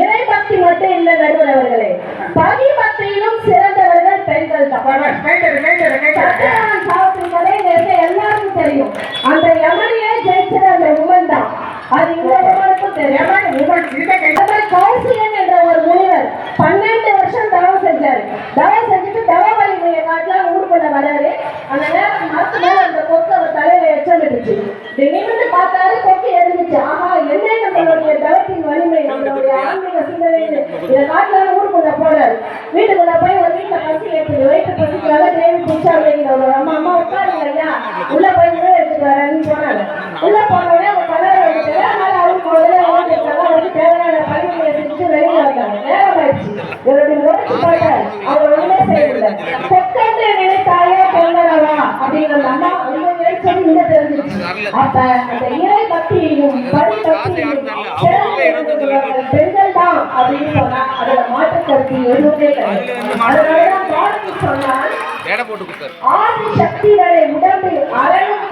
இறை பக்தி மட்டும் இல்ல நடுவர் அவர்களே. பதி பக்தியிலும் சிறந்தவர்கள் பெண்கள் தான். இங்க இருக்க எல்லாருக்கும் தெரியும். அந்த யமனையே ஜெயிச்சது அந்த உமன் தான். அது இந்த உமனுக்கும் தெரியும். ஊருக்குள்ள வராரு. அந்த நேரம் மரத்து மேல அந்த கொக்கு அவர் தலையில எச்சமிட்டுச்சு நிமிர்ந்து பார்த்தாரு கொக்கு எரிஞ்சிச்சு. ஆஹா என்ன நம்மளுடைய தவத்தின் வலிமை? நம்மளுடைய ஆன்மீக சிந்தனை இதை காட்டலாம் ஊருக்குள்ள போனாரு வீட்டுக்குள்ள போய் ஒரு வீட்டுல பசி ஏற்றுது. வயிற்று பசிக்காக தேவி பிடிச்சா அப்படிங்கிறவங்க அம்மா அம்மா உட்காருங்க ஐயா. உள்ள போய் உணவு எடுத்துட்டு வரேன்னு போனாங்க உள்ள போனோடனே அவங்க கலர் வந்துட்டு அதனால அவருக்கு முதல்ல ஓட்டிருக்காங்க வந்து தேவையான பணிகளை செஞ்சு வெளியில வந்தாங்க நேரம் ஆயிடுச்சு இவருடைய அவர் ஒண்ணுமே செய்யல நினைச்சது இங்க தெரிஞ்சிச்சு அப்ப அந்த இறை பக்தியையும் படி பக்தியையும் சிறந்து விளங்குகிறவர்கள் பெண்கள் தான் அப்படின்னு சொன்னா அதுல மாற்று கருத்து எதுவுமே கிடையாது அதனாலதான் பாரதி சொன்னால் எடை போட்டு கொடுத்தாரு. ஆதி சக்திகளை உடம்பில் அரண் போட்டான் அயன்